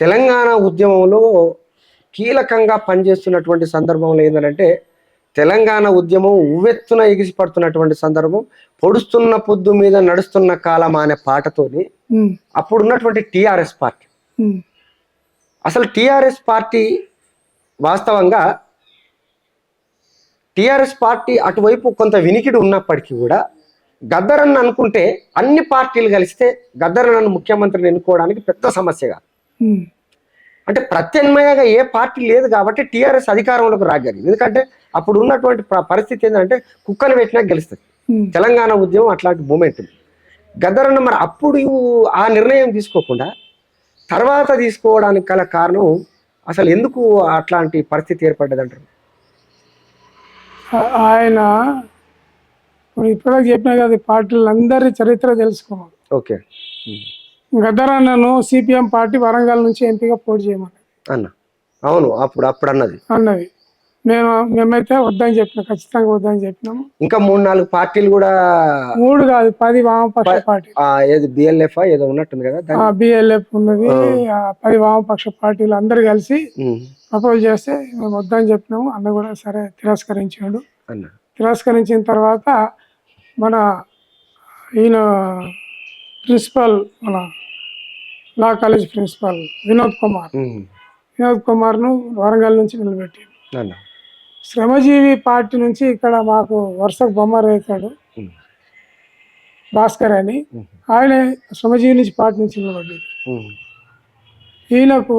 తెలంగాణ ఉద్యమంలో కీలకంగా పనిచేస్తున్నటువంటి సందర్భంలో ఏంటంటే తెలంగాణ ఉద్యమం ఉవ్వెత్తున ఎగిసిపడుతున్నటువంటి సందర్భం పొడుస్తున్న పొద్దు మీద నడుస్తున్న కాలం అనే పాటతోని ఉమ్, అప్పుడు ఉన్నటువంటి టిఆర్ఎస్ పార్టీ. అసలు టిఆర్ఎస్ పార్టీ వాస్తవంగా టిఆర్ఎస్ పార్టీ అటువైపు కొంత వినికిడి ఉన్నప్పటికీ కూడా గద్దరన్న అనుకుంటే అన్ని పార్టీలు కలిస్తే గద్దరన్నను ముఖ్యమంత్రిని ఎన్నుకోవడానికి పెద్ద సమస్య కాదు ఉమ్, అంటే ప్రత్యామ్నాయంగా ఏ పార్టీ లేదు కాబట్టి టీఆర్ఎస్ అధికారంలోకి రాగలిగింది ఎందుకంటే అప్పుడు ఉన్నటువంటి పరిస్థితి ఏంటంటే కుక్కను పెట్టినా గెలుస్తుంది. తెలంగాణ ఉద్యమం అట్లాంటి మూమెంట్ గద్దరన్న మరి అప్పుడు ఆ నిర్ణయం తీసుకోకుండా తర్వాత తీసుకోవడానికి గల కారణం అసలు ఎందుకు అట్లాంటి పరిస్థితి ఏర్పడ్డది అంటారు ఆ- ఆయన ఇప్పుడు చెప్పినా కదా పార్టీలందరి చరిత్ర తెలుసుకోవాలి. ఓకే. గద్దరన్నను సిపిఎం పార్టీ వరంగల్ నుంచి ఎంపీగా పోటీ చేయమని అన్న. అవును అప్పుడు అప్పుడు అన్నది. అన్నది మేము మేమైతే వద్దని చెప్పినాం ఖచ్చితంగా వద్దని చెప్పినాము ఇంకా మూడు నాలుగు పార్టీలు కూడా మూడు కాదు పది వామపక్ష పార్టీ. ఆ, ఏది బిఎల్ఎఫ్ ఏదో ఉన్నట్టుంది కదా దాని? బిఎల్ఎఫ్ ఉన్నది ఆ. పది వామపక్ష పార్టీలు అందరు కలిసి ఉమ్, ప్రపోజ్ చేస్తే మేము వద్దని చెప్పినాము అన్న కూడా సరే తిరస్కరించాడు. అన్న. తిరస్కరించిన తర్వాత మన ఈయన ప్రిన్సిపల్ మన law college principal Vinod Kumar. Vinod కుమార్ను Warangal నుంచి నిలబెట్టి శ్రమజీవి పార్టీ నుంచి ఇక్కడ మాకు వరుసకు బొమ్మ రేతాడు ఉమ్, భాస్కర్ అని. ఆయన శ్రమజీవి నుంచి పార్టీ నుంచి నిలబడ్డాడు. ఈయనకు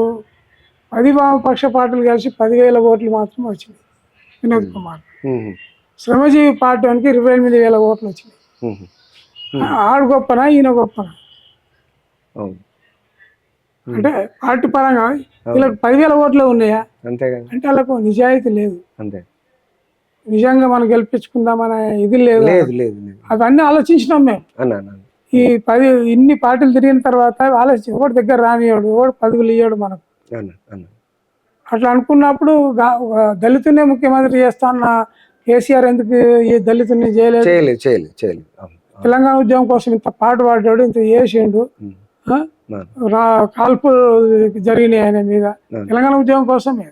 పది వామపక్ష పార్టీలు కలిసి పదివేల ఓట్లు మాత్రమే వచ్చినాయి వినోద్ కుమార్. శ్రమజీవి పార్టీ వానికి ఇరవై ఎనిమిది వేల ఓట్లు వచ్చినాయి. ఆడు గొప్పనా ఈయన గొప్పనా? అంటే పార్టీ పరంగా వీళ్ళకి పదివేల ఓట్లే ఉన్నాయా? అంతే కదా అంటే వాళ్ళకు నిజాయితీ లేదు. అంతే. నిజంగా మనం గెలిపించుకుందామనే ఇది లేదు? లేదు లేదు లేదు. అవన్నీ ఆలోచించినాం మేము. అన్న అన్న. ఈ పది ఇన్ని పార్టీలు తిరిగిన తర్వాత ఆలోచించి ఎవరి దగ్గర రానియాడు ఎవడు పదవులు ఇయ్యాడు మనకు. అన్న అన్న. అట్లా అనుకున్నప్పుడు దళితునే ముఖ్యమంత్రి చేస్తాన్న కేసీఆర్ ఎందుకు ఈ దళితుని చేయలేదు చేయలేదు చేయలేదు. చేయలేదు. తెలంగాణ ఉద్యమం కోసం ఇంత పాటు పడ్డాడు ఇంత చేసిండు. కాల్పులు జరిగినాయి ఆయన మీద. తెలంగాణ ఉద్యమం కోసమే.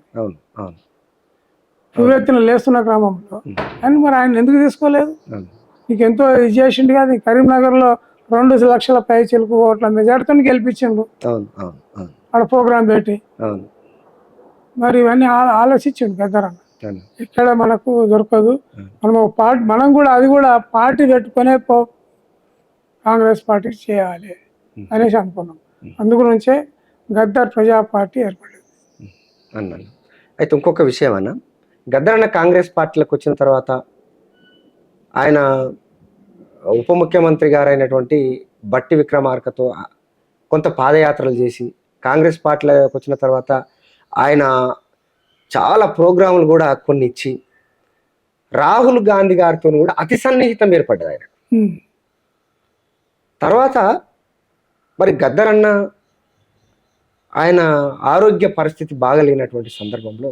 పువ్వెత్తున లేస్తున్న క్రమంలో కానీ మరి ఆయన ఎందుకు తీసుకోలేదు? నీకు ఎంతో ఇది చేసిండు కదా ఈ కరీంనగర్లో రెండు లక్షల పై చిలుకు ఓట్ల మెజార్టీతో గెలిపించిండు. ఆడ ప్రోగ్రాం పెట్టి. మరి ఇవన్నీ ఆలోచించండు పెద్దరన్న అవును. ఇక్కడ మనకు దొరకదు. మనం పార్టీ మనం కూడా అది కూడా పార్టీ పెట్టుకునే పో కాంగ్రెస్ పార్టీ చేయాలి అనేసి అనుకున్నాం. అందుగురించే గద్దర్ ప్రజా పార్టీ ఏర్పడింది. అన్నాను అయితే ఇంకొక విషయం అన్న. గద్దరన్న కాంగ్రెస్ పార్టీలోకి వచ్చిన తర్వాత ఆయన ఉప ముఖ్యమంత్రి గారైనటువంటి బట్టి విక్రమార్కతో కొంత పాదయాత్రలు చేసి కాంగ్రెస్ పార్టీలోకి వచ్చిన తర్వాత ఆయన చాలా ప్రోగ్రాములు కూడా కొన్ని ఇచ్చి రాహుల్ గాంధీ గారితో కూడా అతి సన్నిహితం ఏర్పడ్డది ఆయన. తర్వాత మరి గద్దరన్న ఆయన ఆరోగ్య పరిస్థితి బాగలేనటువంటి సందర్భంలో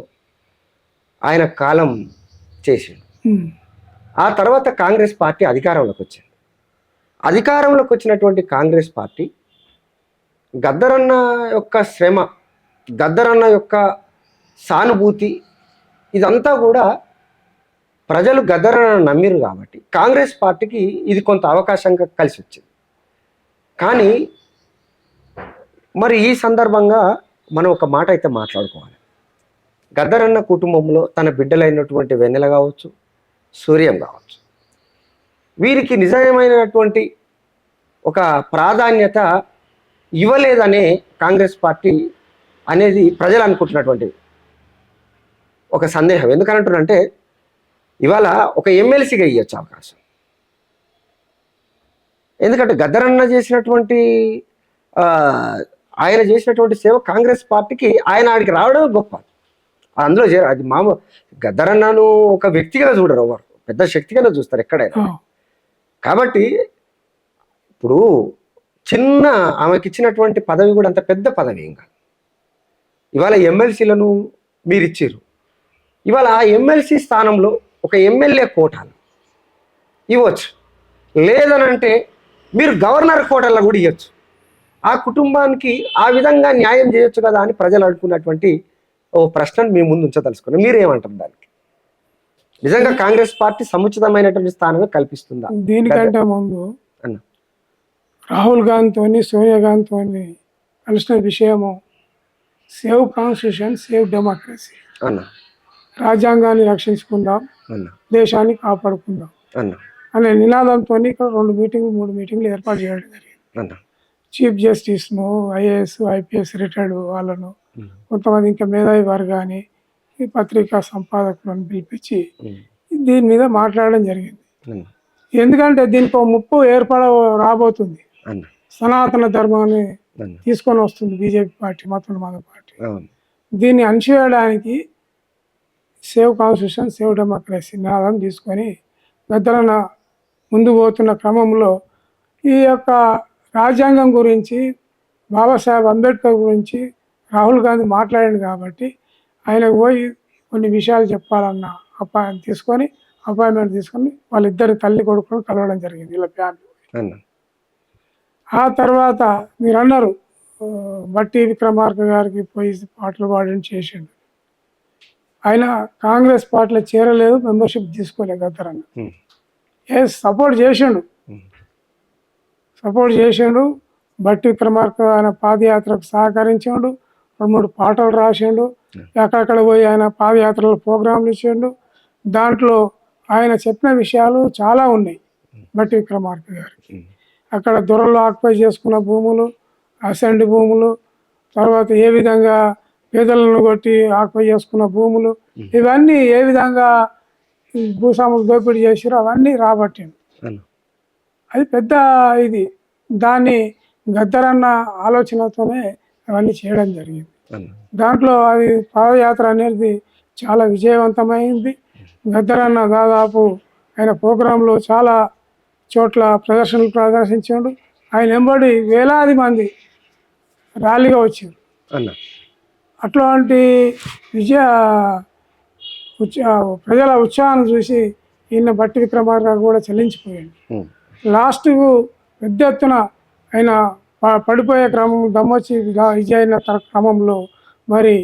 ఆయన కాలం చేసిండు. ఆ తర్వాత కాంగ్రెస్ పార్టీ అధికారంలోకి వచ్చింది. అధికారంలోకి వచ్చినటువంటి కాంగ్రెస్ పార్టీ గద్దరన్న యొక్క శ్రమ గద్దరన్న యొక్క సానుభూతి ఇదంతా కూడా ప్రజలు గద్దరన్న నమ్మిరు కాబట్టి కాంగ్రెస్ పార్టీకి ఇది కొంత అవకాశంగా కలిసి వచ్చింది. కానీ మరి ఈ సందర్భంగా మనం ఒక మాట అయితే మాట్లాడుకోవాలి. గద్దరన్న కుటుంబంలో తన బిడ్డలైనటువంటి వెన్నెల కావచ్చు సూర్యం కావచ్చు. వీరికి నిజమైనటువంటి ఒక ప్రాధాన్యత ఇవ్వలేదనే కాంగ్రెస్ పార్టీ అనేది ప్రజలు అనుకుంటున్నటువంటి ఒక సందేహం. ఎందుకంటున్నంటే ఇవాళ ఒక ఎమ్మెల్సీగా ఇవ్వచ్చు అవకాశం. ఎందుకంటే గద్దరన్న చేసినటువంటి ఆయన చేసినటువంటి సేవ కాంగ్రెస్ పార్టీకి ఆయన ఆడికి రావడం గొప్ప. అందులో చేర అది మామూలు గద్దరన్నను ఒక వ్యక్తిగా చూడరు ఎవరు. పెద్ద శక్తిగానే చూస్తారు ఎక్కడైనా. కాబట్టి ఇప్పుడు చిన్న ఆమెకి ఇచ్చినటువంటి పదవి కూడా అంత పెద్ద పదవి ఇంకా ఇవాళ ఎమ్మెల్సీలను మీరు ఇచ్చారు ఇవాళ ఆ ఎమ్మెల్సీ స్థానంలో ఒక ఎమ్మెల్యే కోటాను ఇవ్వచ్చు. లేదనంటే మీరు గవర్నర్ కోటాలో కూడా ఇవ్వచ్చు ఆ కుటుంబానికి ఆ విధంగా న్యాయం చేయొచ్చు కదా అని ప్రజలు అనుకున్నటువంటి ఓ ప్రశ్నను మీ ముందు ఉంచదలుచుకున్నాం మీరేమంటారు దానికి? నిజంగా కాంగ్రెస్ పార్టీ సముచితమైనటువంటి స్థానమే కల్పిస్తుందా? దీనికంటే ముందు అన్న. రాహుల్ గాంధీతోని సోనియా గాంధీతో కలిసిన విషయము సేవ్ కాన్స్టిట్యూషన్ సేవ్ డెమోక్రసీ. అన్న. రాజ్యాంగాన్ని రక్షించుకుందాం. అన్న. దేశాన్ని కాపాడుకుందాం. అన్న. అనే నినాదంతో ఇక్కడ రెండు మీటింగ్లు మూడు మీటింగ్లు ఏర్పాటు చేయడం జరిగింది. చీఫ్ జస్టిస్ను ఐఏఎస్ ఐపీఎస్ రిటైర్డ్ వాళ్ళను కొంతమంది ఇంకా మేధావి వర్గాన్ని ఈ పత్రికా సంపాదకులను పిలిపించి దీని మీద మాట్లాడడం జరిగింది. ఎందుకంటే దీనికి ముప్పు ఏర్పడ రాబోతుంది. సనాతన ధర్మాన్ని తీసుకొని వస్తుంది బీజేపీ పార్టీ మతం మత పార్టీ దీన్ని అణచివేయడానికి సేవ్ కాన్స్టిట్యూషన్ సేవ్ డెమోక్రసీ నినాదం తీసుకొని గద్దలన ముందు పోతున్న క్రమంలో ఈ యొక్క రాజ్యాంగం గురించి బాబాసాహెబ్ అంబేద్కర్ గురించి రాహుల్ గాంధీ మాట్లాడాడు కాబట్టి ఆయనకు పోయి కొన్ని విషయాలు చెప్పాలన్న అపాయింట్ తీసుకొని అపాయింట్మెంట్ తీసుకొని వాళ్ళిద్దరి తల్లి కొడుకును కలవడం జరిగింది ఇలా ఫ్యామిలీ. ఆ తర్వాత మీరు అన్నారు బట్టి విక్రమార్క గారికి పోయి పాటలు పాడడం చేసిండు. ఆయన కాంగ్రెస్ పార్టీలో చేరలేదు మెంబర్షిప్ తీసుకోలేదు ఉమ్, ఏ సపోర్ట్ చేసిండు. సపోర్ట్ చేసిండు. బట్టి విక్రమార్క ఆయన పాదయాత్రకు సహకరించిండు. రెండు మూడు పాటలు రాసిండు. ఎక్కడెక్కడ పోయి ఆయన పాదయాత్రలో ప్రోగ్రాంలు ఇచ్చిండు. దాంట్లో ఆయన చెప్పిన విషయాలు చాలా ఉన్నాయి బట్టి విక్రమార్క గారికి అక్కడ దొరలు ఆక్యుపై చేసుకున్న భూములు అసెండ్ భూములు తర్వాత ఏ విధంగా పేదలను కొట్టి ఆక్యుపై చేసుకున్న భూములు ఇవన్నీ ఏ విధంగా ఈ భూస్వాములు దోపిడీ చేసిరో అవన్నీ రాబట్టిండు. అది పెద్ద ఇది. దాన్ని గద్దరన్న ఆలోచనతోనే అవన్నీ చేయడం జరిగింది. దాంట్లో అది పాదయాత్ర అనేది చాలా విజయవంతమైంది. గద్దరన్న దాదాపు ఆయన ప్రోగ్రాంలో చాలా చోట్ల ప్రదర్శనలు ప్రదర్శించాడు. ఆయన వెంబడి వేలాది మంది ర్యాలీగా వచ్చారు. అట్లాంటి విజయ ప్రజల ఉత్సాహాన్ని చూసి ఈయన బట్టి విక్రమార్క కూడా చెల్లించిపోయాడు లాస్ట్కు పెద్ద ఎత్తున ఆయన పడిపోయే క్రమం దమ్మొచ్చి విజయన క్రమంలో మరి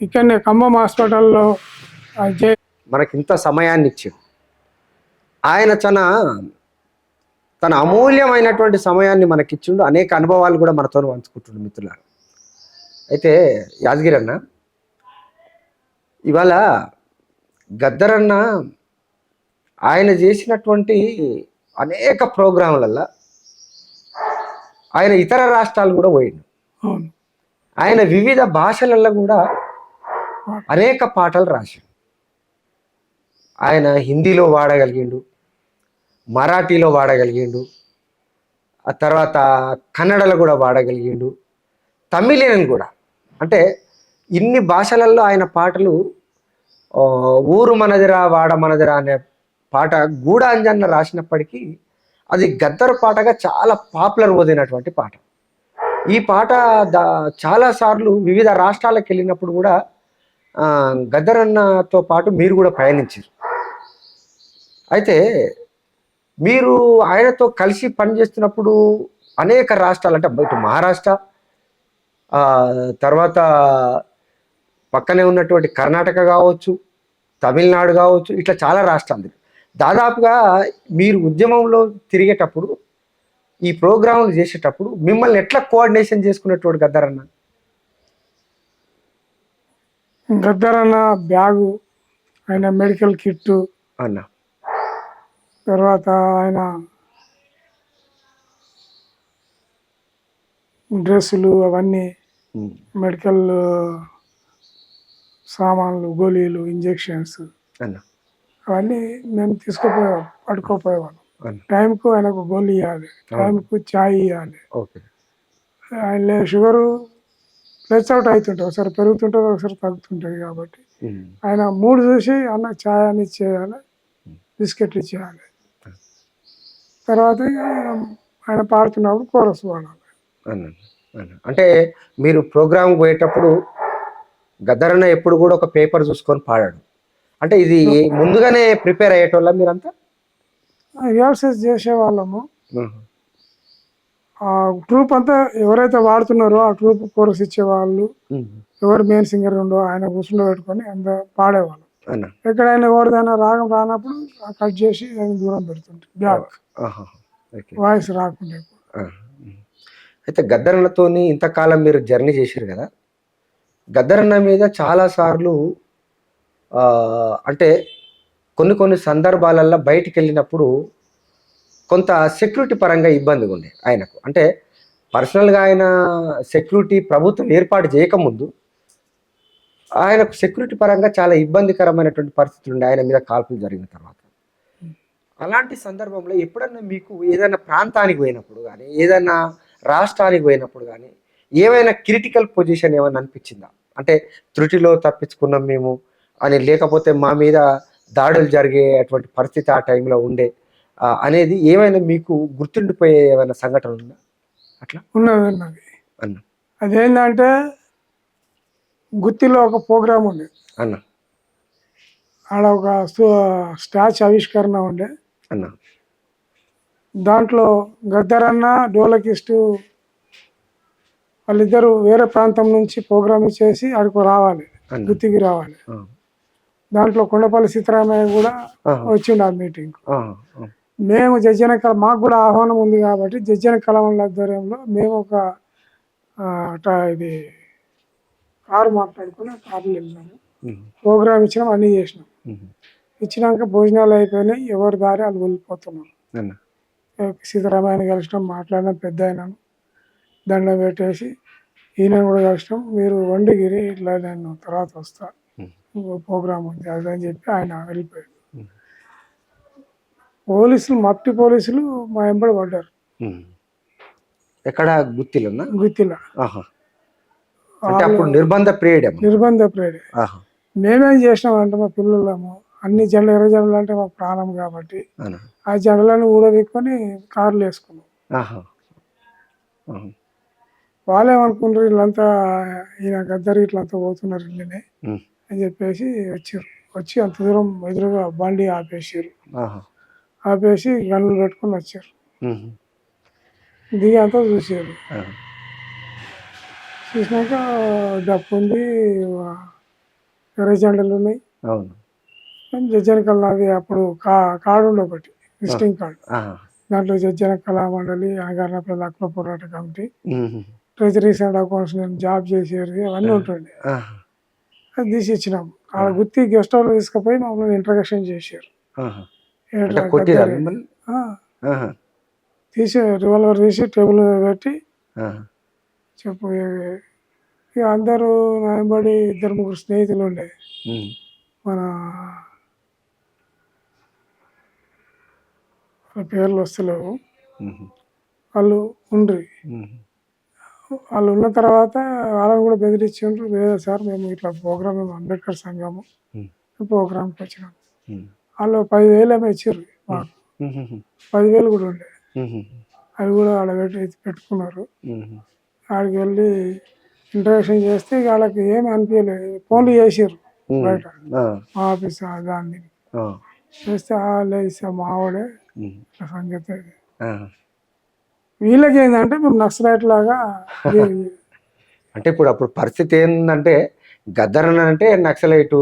ఇక్కడనే ఖమ్మం హాస్పిటల్లో మనకి ఇంత సమయాన్ని ఇచ్చాడు ఆయన తన తన అమూల్యమైనటువంటి సమయాన్ని మనకిచ్చిండు. అనేక అనుభవాలు కూడా మనతో పంచుకుంటుండు మిత్రులారా. అయితే యాదగిరి అన్న ఇవాళ గద్దరన్న ఆయన చేసినటువంటి అనేక ప్రోగ్రాంలల్లో ఆయన ఇతర రాష్ట్రాలు కూడా పోయిండు. ఆయన వివిధ భాషలలో కూడా అనేక పాటలు రాశాడు ఆయన హిందీలో వాడగలిగిండు మరాఠీలో వాడగలిగిండు ఆ తర్వాత కన్నడలో కూడా వాడగలిగిండు తమిళియన్ కూడా. అంటే ఇన్ని భాషలలో ఆయన పాటలు ఊరు మనదిరా వాడ మనదిరా అనే పాట గూడాంజన్న రాసినప్పటికీ అది గద్దర్ పాటగా చాలా పాపులర్ పొందినటువంటి పాట. ఈ పాట దా చాలాసార్లు వివిధ రాష్ట్రాలకు వెళ్ళినప్పుడు కూడా గద్దరన్నతో పాటు మీరు కూడా పయనించారు. అయితే మీరు ఆయనతో కలిసి పనిచేస్తున్నప్పుడు అనేక రాష్ట్రాలు అంటే ఇటు మహారాష్ట్ర తర్వాత పక్కనే ఉన్నటువంటి కర్ణాటక కావచ్చు తమిళనాడు కావచ్చు ఇట్లా చాలా రాష్ట్రాలు. దాదాపుగా మీరు ఉద్యమంలో తిరిగేటప్పుడు ఈ ప్రోగ్రాంలు చేసేటప్పుడు మిమ్మల్ని ఎట్లా కోఆర్డినేషన్ చేసుకునేటోడు గద్దరన్న? గద్దరన్న బ్యాగు ఆయన మెడికల్ కిట్టు అన్న. తర్వాత ఆయన డ్రెస్సులు అవన్నీ మెడికల్ సామాన్లు గోళీలు ఇంజెక్షన్స్ అవన్నీ మేము తీసుకుపోయేవాళ్ళం పడుకోపోయేవాళ్ళం. అన్న. టైంకు ఆయనకు గోళీ ఇవ్వాలి టైంకు చాయ్ ఇవ్వాలి ఓకే. ఆయన షుగరు ప్లస్ అవుట్ అవుతుంటుంది ఒకసారి పెరుగుతుంటుంది ఒకసారి తగ్గుతుంటుంది కాబట్టి. ఆయన మూడు చూసి అన్న ఛాయ్ అని ఇచ్చేయాలి బిస్కెట్లు ఇచ్చేయాలి. తర్వాత ఆయన పాడుతున్నప్పుడు కోరస్ అన్న అంటే మీరు ప్రోగ్రామ్ పోయేటప్పుడు గద్దరన్న ఎప్పుడు కూడా ఒక పేపర్ చూసుకొని పాడాడు. అంటే ఇది ముందుగానే ప్రిపేర్ అయ్యేటోళ్ళ మీరంతా? రిహార్సల్స్ చేసేవాళ్ళము. ఆ ట్రూప్ అంతా ఎవరైతే వాడుతున్నారో ఆ ట్రూప్ కోరస్ ఇచ్చేవాళ్ళు. ఎవరు మెయిన్ సింగర్ ఉండో ఆయన కూర్చుండో పెట్టుకొని అంత పాడేవాళ్ళు. ఎక్కడైనా ఎవరిదైనా రాగం రానప్పుడు కట్ చేసి దాన్ని దూరం పెడుతుంటారు. బ్యాక్ వాయిస్ రాకుండా. అయితే గద్దరన్నతోని ఇంతకాలం మీరు జర్నీ చేశారు కదా? గద్దరన్న మీద చాలా సార్లు అంటే కొన్ని కొన్ని సందర్భాలల్లో బయటికి వెళ్ళినప్పుడు కొంత సెక్యూరిటీ పరంగా ఇబ్బందిగా ఉండే ఆయనకు. అంటే పర్సనల్గా ఆయన సెక్యూరిటీ ప్రభుత్వం ఏర్పాటు చేయకముందు ఆయనకు సెక్యూరిటీ పరంగా చాలా ఇబ్బందికరమైనటువంటి పరిస్థితులు ఉండే. ఆయన మీద కాల్పులు జరిగిన తర్వాత. అలాంటి సందర్భంలో ఎప్పుడన్నా మీకు ఏదైనా ప్రాంతానికి పోయినప్పుడు కానీ ఏదైనా రాష్ట్రానికి పోయినప్పుడు కానీ ఏమైనా క్రిటికల్ పొజిషన్ ఏమైనా అనిపించిందా? అంటే త్రుటిలో తప్పించుకున్నాం మేము అని లేకపోతే మా మీద దాడులు జరిగేటువంటి పరిస్థితి ఆ టైంలో ఉండే అనేది ఏమైనా మీకు గుర్తుండిపోయే ఏమైనా సంఘటన ఉందా? అట్లా? ఉన్నది ఉన్నది అన్న. అదేంటంటే గుత్తిలో ఒక ప్రోగ్రామ్ ఉండే. అన్న. ఆడ ఒక స్టాచ్ ఆవిష్కరణ ఉండే. అన్న. దాంట్లో గద్దరన్న డోలకిస్టు వాళ్ళిద్దరు వేరే ప్రాంతం నుంచి ప్రోగ్రామ్ చేసి అక్కడికి రావాలి గుత్తికి రావాలి. దాంట్లో కొండపల్లి సీతారామయ్య కూడా వచ్చిండు ఆ మీటింగ్. మేము జజ్జన కళ మాకు కూడా ఆహ్వానం ఉంది కాబట్టి జజ్జన కళామండలి ఆధ్వర్యంలో మేము ఒక ఇది కారు మాట్లాడుకుని కార్లు వెళ్ళినాము ప్రోగ్రామ్ ఇచ్చినాం అన్నీ చేసినాం. ఇచ్చినాక భోజనాలు అయిపోయినాయి ఎవరి దారి వాళ్ళు వెళ్ళిపోతున్నారు. అన్న. సీతారామయ్యని కలిసినాం మాట్లాడినాం పెద్ద అయినాను దండం పెట్టేసి ఈయన కూడా కలిసినాం మీరు వండిగిరి ఇట్లా నేను తర్వాత వస్తా. ప్రోగ్రామ్ ఉంది అది అని చెప్పి ఆయన వెళ్ళిపోయాడు. పోలీసులు మట్టి పోలీసులు మా వెంబడి పడ్డారు. ఎక్కడ? గుత్తిలో. అంటే అప్పుడు నిర్బంధ పీరియడ్ నిర్బంధ ప్రేడ్ ఆహా. మేమేం చేసినామంటే మా పిల్లలము అన్ని జెండలు ఎర్ర జెండలు అంటే మాకు ప్రాణం కాబట్టి ఆ జెండలను ఊడబెట్టుకొని కార్లు వేసుకున్నాం. ఆహా ఆహా. వాళ్ళు ఏమనుకుంటారు వీళ్ళంతా ఈయన గద్దరు ఇట్లంతా పోతున్నారు ఇళ్ళనే ఉమ్, అని చెప్పేసి వచ్చారు వచ్చి అంత దూరం ఎదురుగా బండి ఆపేసారు ఆపేసి గన్నులు పెట్టుకొని వచ్చారు దిగి అంతా చూసారు. చూసినాక డప్పు ఉంది ఎర్ర జెండలు ఉన్నాయి. అవును. జజ్జన కళ అది అప్పుడు కా కార్డు ఉండే ఒకటి విజిటింగ్ కార్డు. దాంట్లో జజ్జన కళా మండలి అనగారినపల్లి హక్కుల పోరాట కమిటీ. ట్రెజరీస్ అండ్ అకౌంట్స్ నేను జాబ్ చేసేది అవన్నీ ఉంటుండే. అది తీసి ఇచ్చినాం ఆ. గుత్తి గెస్ట్ హౌస్ తీసుకుపోయి మమ్మల్ని ఇంట్రడక్షన్ చేశారు. తీసి రివాల్వర్ తీసి టేబుల్ మీద పెట్టి. చెప్పు ఇక- అందరూ నాయబడి ఇద్దరు ముగ్గురు స్నేహితులు ఉండే. మన పేర్లు వస్తలేవు. వాళ్ళు ఉండ్రి. వాళ్ళు ఉన్న తర్వాత వాళ్ళని కూడా బెదిరించారు లేదా సార్ మేము ఇట్లా ప్రోగ్రామ్ మేము అంబేద్కర్ సంఘము ప్రోగ్రామ్కి వచ్చినాం. ఉమ్, వాళ్ళు పదివేలు ఏమో ఇచ్చారు మాకు. పదివేలు కూడా ఉండే. అవి కూడా ఆడ పెట్టి పెట్టుకున్నారు. ఆడికి వెళ్ళి ఇంట్రడక్షన్ చేస్తే వాళ్ళకి ఏమి అనిపించలేదు. ఫోన్లు చేసారు బయట. మా ఆఫీస్ దాన్ని. చేస్తే లేదు సార్ మావాడే సంగతి. వీళ్ళకి ఏంటంటే మేము నక్సలైట్ లాగా అంటే ఇప్పుడు అప్పుడు పరిస్థితి ఏంటంటే గద్దరన్ అంటే నక్సలైటు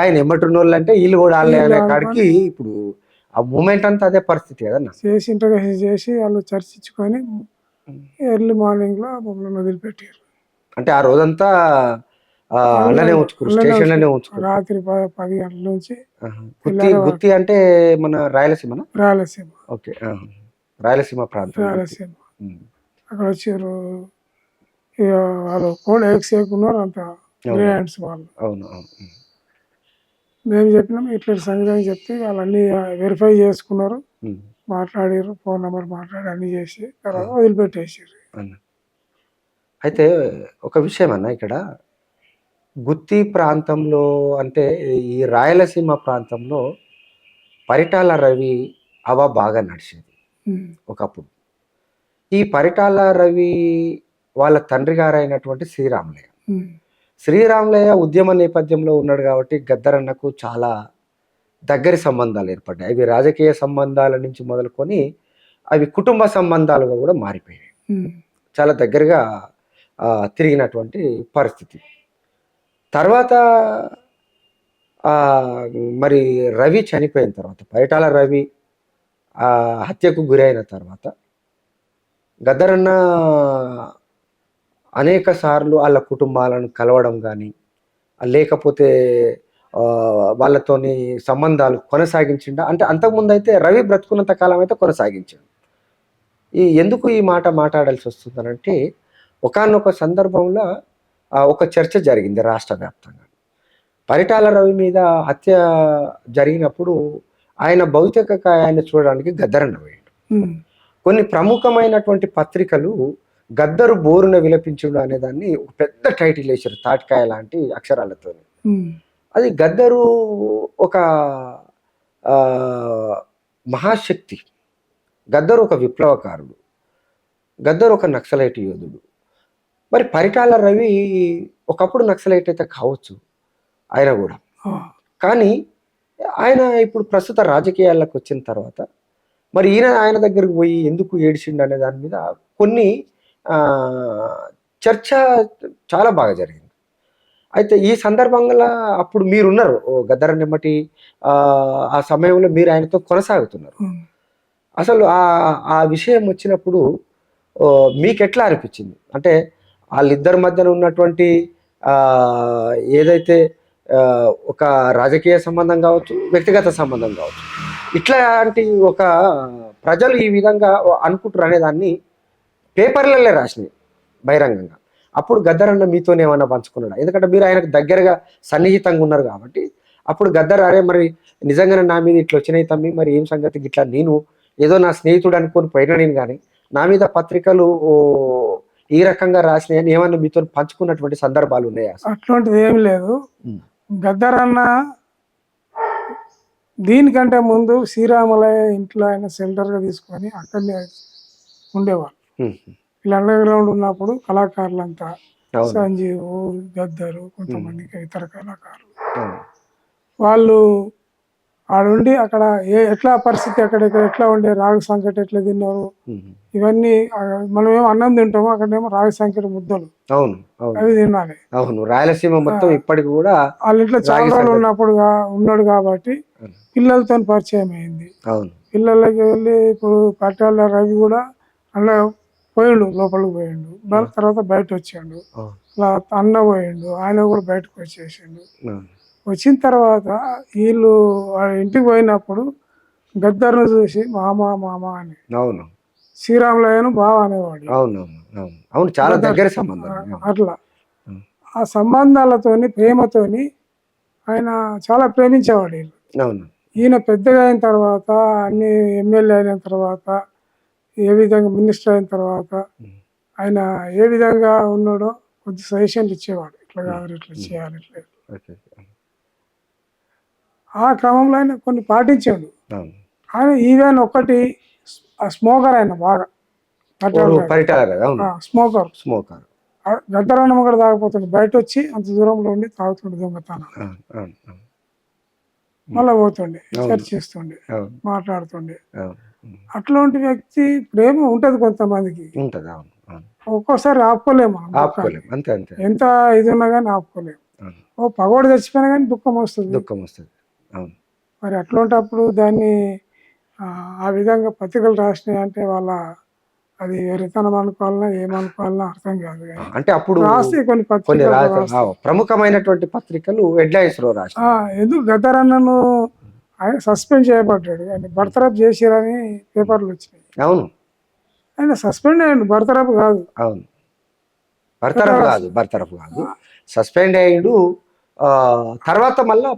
ఆయన ఎమ్మటున్న వాళ్ళు అంటే వీళ్ళు కూడా వాళ్ళే అనే కాడికి ఇప్పుడు ఆ మూమెంట్ అంతా అదే పరిస్థితి కదన్న? చేసి ఇంట్రడక్షన్ చేసి వాళ్ళు చర్చించుకొని ఎర్లీ మార్నింగ్లో మమ్మల్ని వదిలిపెట్టారు. అంటే ఆ రోజంతా అలానే ఉంచుకురు స్టేషన్లోనే ఉంచుకురు రాత్రి పది గంటల నుంచి. గుత్తి గుత్తి అంటే మన రాయలసీమనా? రాయలసీమ. ఓకే. రాయలసీమ ప్రాంతం రాయలసీమ. అక్కడ వచ్చారు. ఇక వాళ్ళు కూడా ఎక్సేకున్నారు అంత గ్రేండ్స్ వాళ్ళు. అవును. మేము చెప్పినాం ఇట్లా సంగతి అని చెప్తే వాళ్ళన్నీ వెరిఫై చేసుకున్నారు. మాట్లాడారు ఫోన్ నెంబర్ మాట్లాడి అన్ని చేసి తర్వాత వదిలిపెట్టేసారు అన్న అయితే ఒక విషయం అన్న ఇక్కడ. గుత్తి ప్రాంతంలో అంటే ఈ రాయలసీమ ప్రాంతంలో పరిటాల రవి అవా బాగా నడిచేది. ఒకప్పుడు. ఈ పరిటాల రవి వాళ్ళ తండ్రి గారైనటువంటి శ్రీరాములయ్య. శ్రీరాములయ్య ఉద్యమ నేపథ్యంలో ఉన్నాడు కాబట్టి గద్దరన్నకు చాలా దగ్గరి సంబంధాలు ఏర్పడ్డాయి. అవి రాజకీయ సంబంధాల నుంచి మొదలుకొని అవి కుటుంబ సంబంధాలుగా కూడా మారిపోయాయి. చాలా దగ్గరగా తిరిగినటువంటి పరిస్థితి. తర్వాత మరి రవి చనిపోయిన తర్వాత పరిటాల రవి ఆ, హత్యకు గురైన తర్వాత గదరన్న అనేక సార్లు వాళ్ళ కుటుంబాలను కలవడం కానీ లేకపోతే వాళ్ళతోని సంబంధాలు కొనసాగించిండ? అంటే అంతకుముందు అయితే రవి బ్రతుకున్నంత కాలం అయితే కొనసాగించాడు. ఈ ఎందుకు ఈ మాట మాట్లాడాల్సి వస్తుందనంటే ఒకానొక సందర్భంలో ఒక చర్చ జరిగింది రాష్ట్ర వ్యాప్తంగా. పరిటాల రవి మీద హత్య జరిగినప్పుడు ఆయన భౌతిక కాయాన్ని చూడడానికి గద్దరన్న ఉమ్. కొన్ని ప్రముఖమైనటువంటి పత్రికలు గద్దరు బోరున విలపించుడు అనే దాన్ని ఒక పెద్ద టైటిల్ వేశారు తాటికాయ లాంటి అక్షరాలతో. అది గద్దరు ఒక మహాశక్తి గద్దరు ఒక విప్లవకారుడు గద్దరు ఒక నక్సలైట్ యోధుడు మరి పరిటాల రవి ఒకప్పుడు నక్సలైట్ అయితే కావచ్చు ఆయన కూడా. కానీ ఆయన ఇప్పుడు ప్రస్తుత రాజకీయాల్లోకి వచ్చిన తర్వాత మరి ఈయన ఆయన దగ్గరికి పోయి ఎందుకు ఏడిచిండు అనే దాని మీద కొన్ని చర్చ చాలా బాగా జరిగింది. అయితే ఈ సందర్భంగా అప్పుడు మీరున్నారు గద్దర నిమ్మటి ఆ, సమయంలో మీరు ఆయనతో కొనసాగుతున్నారు. అసలు ఆ ఆ విషయం వచ్చినప్పుడు మీకు ఎట్లా అనిపించింది? అంటే వాళ్ళిద్దరి మధ్యన ఉన్నటువంటి ఏదైతే ఒక రాజకీయ సంబంధం కావచ్చు వ్యక్తిగత సంబంధం కావచ్చు. ఇట్లాంటి ఒక ప్రజలు ఈ విధంగా అనుకుంటారు అనే దాన్ని పేపర్లలో రాసినాయి బహిరంగంగా. అప్పుడు గద్దరన్న మీతోనే ఏమన్నా పంచుకున్నాడు? ఎందుకంటే మీరు ఆయనకు దగ్గరగా సన్నిహితంగా ఉన్నారు కాబట్టి అప్పుడు గద్దర్ అరే మరి నిజంగానే నా మీద ఇట్లా వచ్చినాయి తమ్మి మరి ఏం సంగతి? ఇట్లా నేను ఏదో నా స్నేహితుడు అనుకొని పోయినా నేను కానీ నా మీద పత్రికలు ఈ రకంగా రాసినాయని ఏమన్నా మీతో పంచుకున్నటువంటి సందర్భాలు ఉన్నాయా? అట్లాంటిది ఏం లేదు. గద్దరన్న దీనికంటే ముందు శ్రీరామలయ ఇంట్లో ఆయన సెంటర్గా తీసుకొని అక్కడనే ఉండేవాళ్ళు ఉమ్. ఇలా అండర్ గ్రౌండ్ ఉన్నప్పుడు కళాకారులంతా సంజీవ్ గద్దరు కొంతమంది ఇతర కళాకారులు. వాళ్ళు ఆడుండి అక్కడ ఏ ఎట్లా పరిస్థితి అక్కడ ఇక్కడ ఎట్లా ఉండే రాగు సంకట ఎట్లా తిన్నారు. ఇవన్నీ మనం ఏమో అన్నం తింటాము అక్కడేమో రాగి సంకట ముద్దలు. అవును అవి తినాలి. అవును రాయలసీమ మొత్తం ఇప్పటికి కూడా వాళ్ళ ఇంట్లో చాలా. ఉన్నప్పుడు ఉన్నాడు కాబట్టి. పిల్లలతో పరిచయం అయింది. అవును. పిల్లలకి వెళ్ళి ఇప్పుడు పట్టాల రవి కూడా అలా పోయిండు లోపలికి పోయిండు. తర్వాత బయట వచ్చాడు. అలా అన్న పోయిండు ఆయన కూడా బయటకు వచ్చేసిండు. వచ్చిన తర్వాత వీళ్ళు వాళ్ళ ఇంటికి పోయినప్పుడు గద్దర్ను చూసి మామ మామ అని. అవును. శ్రీరాములయ్యను బావ అనేవాడు. అవును అవును చాలా దగ్గర సంబంధం. అట్లా. ఆ సంబంధాలతోని ప్రేమతోని ఆయన చాలా ప్రేమించేవాడు వీళ్ళు. అవును. ఈయన పెద్దగా అయిన తర్వాత అన్ని ఎమ్మెల్యే అయిన తర్వాత ఏ విధంగా మినిస్టర్ అయిన తర్వాత. ఆయన ఏ విధంగా ఉన్నాడో కొద్ది సజెషన్లు ఇచ్చేవాడు. ఇట్లా కాదు ఇట్లా చేయాలి ఇట్లా ఆ క్రమంలో ఆయన కొన్ని పాటించాడు. ఆయన ఈవెన్ ఒక్కటి స్మోకర్ ఆయన బాగా. స్మోకర్. స్మోకర్. గద్దరన్నం కూడా తాగిపోతుంది బయట వచ్చి అంత దూరంలో ఉండి తాగుతుండే దొంగతనం. మళ్ళా పోతుండే. చర్చిస్తుండే మాట్లాడుతుండే. అట్లాంటి వ్యక్తి ప్రేమ ఉంటది కొంతమందికి. ఒక్కోసారి ఆపుకోలేము ఎంత ఇది ఉన్నా కానీ ఆపుకోలేము. ఓ పగోడు చచ్చిపోయినా కానీ దుఃఖం వస్తుంది. దుఃఖం వస్తుంది. మరి అట్లాంటప్పుడు దాన్ని ఆ, విధంగా పత్రికలు రాసినాయి అంటే వాళ్ళ అది వెరితనం అనుకోవాలన్నా ఏమనుకోవాలన్నా అర్థం కాదు అంటే అప్పుడు రాసి కొన్ని పత్రికలు ప్రముఖమైనటువంటి పత్రికలు హెడ్లైన్స్లో రాసి ఎందుకు గద్దరన్నను ఆయన సస్పెండ్ చేయబడ్డాడు. ఆయన బర్తరఫ్ చేసిరని పేపర్లు వచ్చినాయి. అవును. ఆయన సస్పెండ్ అయ్యాడు. బర్తరఫ్ కాదు. అవును. బర్తరఫ్ కాదు? బర్తరఫ్ కాదు. సస్పెండ్ అయ్యాడు. తర్వాత మళ్ళా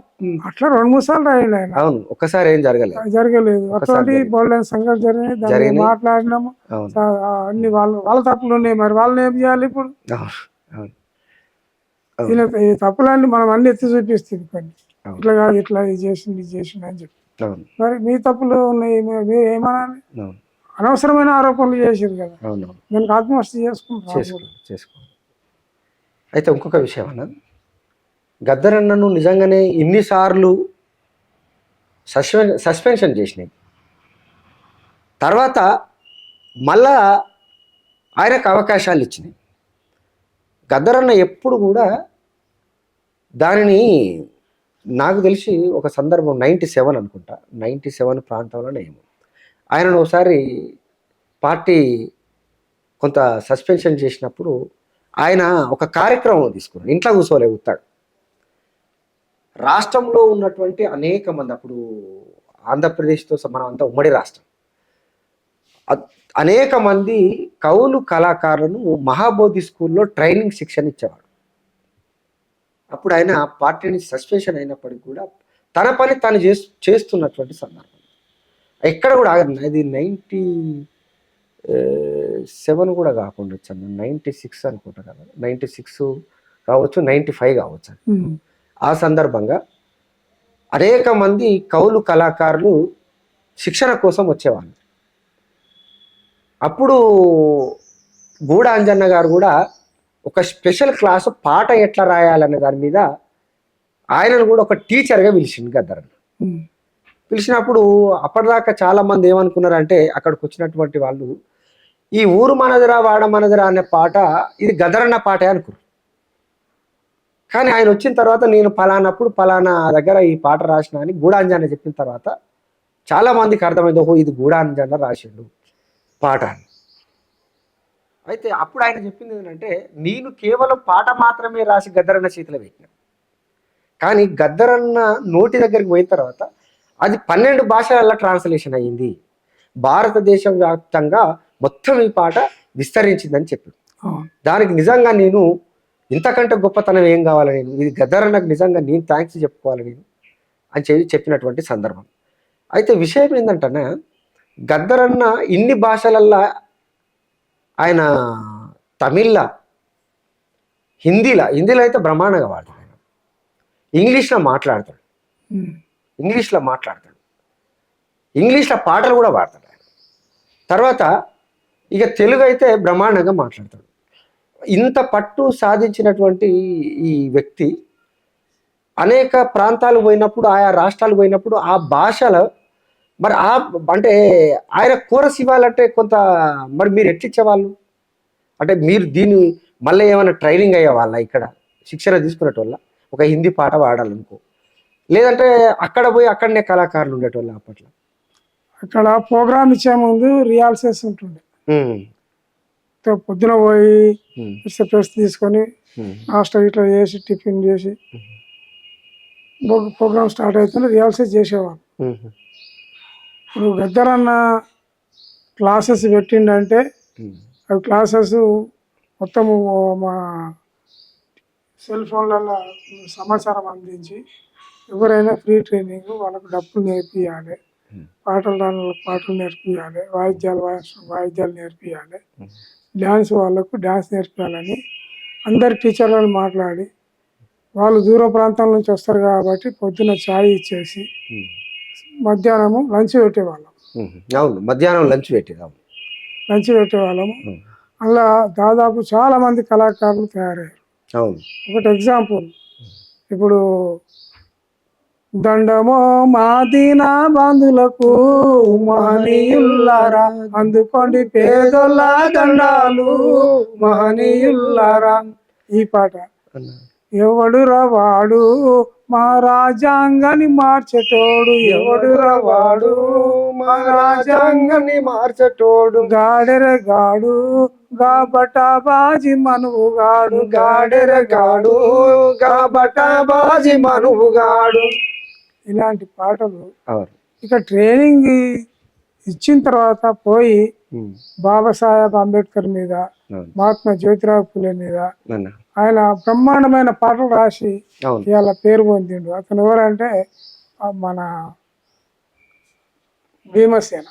అట్లా రెండు మూడు సార్లు రాయండి ఆయన. అవును ఒక్కసారి ఏం జరగలేదు. జరగలేదు. జరిగింది. బోల్డెన్ సంఘటన జరిగినాయి. మాట్లాడినాము. అన్ని వాళ్ళు వాళ్ళ తప్పులు ఉన్నాయి. మరి వాళ్ళని ఏం చేయాలి ఇప్పుడు? ఈ తప్పులన్నీ మనం అన్ని ఎత్తి చూపిస్తుంది కొన్ని. ఇట్లా కాదు ఇట్లా ఇది చేసింది ఇది చేసింది అని చెప్పి. మరి మీ తప్పులు ఉన్నాయి మీరు ఏమనాలి? అనవసరమైన ఆరోపణలు చేసింది కదా. దానికి ఆత్మహత్య చేసుకుంటారు. చేసుకో చేసుకో అయితే ఇంకొక విషయం అన్న. గద్దరన్నను నిజంగానే ఇన్నిసార్లు సస్పెన్ సస్పెన్షన్ చేసినాయి. తర్వాత మళ్ళా ఆయనకు అవకాశాలు ఇచ్చినాయి. గద్దరన్న ఎప్పుడు కూడా దానిని నాకు తెలిసి ఒక సందర్భం నైంటీ సెవెన్ అనుకుంటా. నైంటీ సెవెన్ ప్రాంతంలోనే ఏమో. ఆయనను ఒకసారి పార్టీ కొంత సస్పెన్షన్ చేసినప్పుడు ఆయన ఒక కార్యక్రమం తీసుకున్నాడు. ఇంట్లో కూర్చోలే ఉత్తాడు. రాష్ట్రంలో ఉన్నటువంటి అనేక మంది అప్పుడు ఆంధ్రప్రదేశ్తో స- మనం అంతా ఉమ్మడి రాష్ట్రం. అనేక మంది కవులు కళాకారులను మహాబోధి స్కూల్లో ట్రైనింగ్ శిక్షణ ఇచ్చేవాడు. అప్పుడు ఆయన పార్టీని సస్పెన్షన్ అయినప్పటికీ కూడా తన పని తను చేస్తు చేస్తున్నటువంటి సందర్భం. ఎక్కడ కూడా ఆగదు అది నైంటీ సెవెన్ కూడా కాకుండా వచ్చాను. నైంటీ సిక్స్ అనుకుంటా కదా. నైంటీ సిక్స్ కావచ్చు నైంటీ ఫైవ్ కావచ్చు. ఆ సందర్భంగా అనేక మంది కవులు కళాకారులు శిక్షణ కోసం వచ్చేవాళ్ళు. అప్పుడు గూడ అంజన్న గారు కూడా ఒక స్పెషల్ క్లాసు పాట ఎట్లా రాయాలనే దాని మీద ఆయనను కూడా ఒక టీచర్గా పిలిచింది గద్దరన్న ఉమ్. పిలిచినప్పుడు అప్పటిదాకా చాలా మంది ఏమనుకున్నారంటే అక్కడికి వచ్చినటువంటి వాళ్ళు ఈ ఊరు మనదిరా వాడ మనదిరా అనే పాట ఇది గదరన్న పాటే అనుకున్నారు. కానీ ఆయన వచ్చిన తర్వాత నేను పలానప్పుడు పలానా దగ్గర ఈ పాట రాసిన అని గూడాంజన చెప్పిన తర్వాత చాలా మందికి అర్థమైంది ఓహో ఇది గూడాంజన రాసిండు పాట అని. అయితే అప్పుడు ఆయన చెప్పింది ఏంటంటే నేను కేవలం పాట మాత్రమే రాసి గద్దరన్న చేతిలో పెట్టిన. కానీ గద్దరన్న నోటి దగ్గరికి పోయిన తర్వాత అది పన్నెండు భాషలలో ట్రాన్స్లేషన్ అయ్యింది. భారతదేశం వ్యాప్తంగా మొత్తం ఈ పాట విస్తరించిందని చెప్పాడు అవును. దానికి నిజంగా నేను ఇంతకంటే గొప్పతనం ఏం కావాలి నేను? ఇది గద్దరన్నకు నిజంగా నేను థ్యాంక్స్ చెప్పుకోవాలి నేను? అని చెప్పి చెప్పినటువంటి సందర్భం. అయితే విషయం ఏంటంటే గద్దరన్న ఇన్ని భాషలల్లా ఆయన తమిళ్ళా హిందీలా హిందీలో అయితే బ్రహ్మాండంగా వాడతాడు ఆయన. ఇంగ్లీష్లో మాట్లాడతాడు. ఇంగ్లీష్లో మాట్లాడతాడు. ఇంగ్లీష్లో పాటలు కూడా పాడతాడు ఆయన. తర్వాత ఇక తెలుగు అయితే బ్రహ్మాండంగా మాట్లాడతాడు. ఇంత పట్టు సాధించినటువంటి ఈ వ్యక్తి అనేక ప్రాంతాలు పోయినప్పుడు ఆయా రాష్ట్రాలు పోయినప్పుడు ఆ భాషలో మరి ఆ అంటే ఆయన కోరస్ ఇవ్వాలంటే కొంత మరి మీరు ఎట్లిచ్చేవాళ్ళు అంటే మీరు దీన్ని మళ్ళీ ఏమైనా ట్రైనింగ్ అయ్యే వాళ్ళ ఇక్కడ? శిక్షణ తీసుకునేటోళ్ళ? ఒక హిందీ పాట పాడాలనుకో. లేదంటే అక్కడ పోయి అక్కడనే కళాకారులు ఉండేటోళ్ళు అప్పట్లో? అక్కడ ప్రోగ్రామ్ ఇచ్చే ముందు రిహార్సల్స్ ఉంటుండే పొద్దున పోయి ఉమ్, ప్రెస్ తీసుకొని నాస్టా ఇట్లా చేసి టిఫిన్ చేసి ప్రోగ్రామ్ స్టార్ట్ అవుతుంటే రిహార్సల్స్ చేసేవాళ్ళు. ఇప్పుడు గద్దరన్న క్లాసెస్ పెట్టిండంటే అవి క్లాసెస్ మొత్తము మా సెల్ ఫోన్లలో సమాచారం అందించి ఎవరైనా ఫ్రీ ట్రైనింగ్ వాళ్ళకు డబ్బులు నేర్పియాలి. పాటలు రాని పాటలు నేర్పియాలి. వాయిద్యాలు వాయిద్యాలు నేర్పియాలి. డ్యాన్స్ వాళ్ళకు డ్యాన్స్ నేర్పియాలని అందరి టీచర్లను మాట్లాడి వాళ్ళు దూర ప్రాంతాల నుంచి వస్తారు కాబట్టి పొద్దున ఛాయ్ ఇచ్చేసి మధ్యాహ్నము లంచ్ పెట్టేవాళ్ళం. అవును మధ్యాహ్నం లంచ్ అవును లంచ్ పెట్టేవాళ్ళము. అలా దాదాపు చాలా మంది కళాకారులు తయారయ్యారు. అవును. ఒకటి ఎగ్జాంపుల్. ఇప్పుడు దండమో మాదీన బంధులకు మహనీయుల్లారా అందుకోండి పేదోళ్ళ దండాలు మహనీయుల్లారా ఈ పాట. ఎవడు ఎవడురా వాడు? మా రాజాంగాన్ని మార్చేటోడు. ఎవడురా వాడు? మా రాజాంగాన్ని మార్చటోడు. గాడెర గాడు గాబట బాజి మనువుగాడు గాడెర గాడు గాబటా బాజి మనువుగాడు ఇలాంటి పాటలు ఇక ట్రైనింగ్ ఇచ్చిన తర్వాత పోయి బాబాసాహెబ్ అంబేద్కర్ మీద మహాత్మా జ్యోతిరావు పులే మీద. ఆయన బ్రహ్మాండమైన పాటలు రాసి ఇవాళ పేరు పొందిండు. అతను ఎవరంటే మన భీమసేన.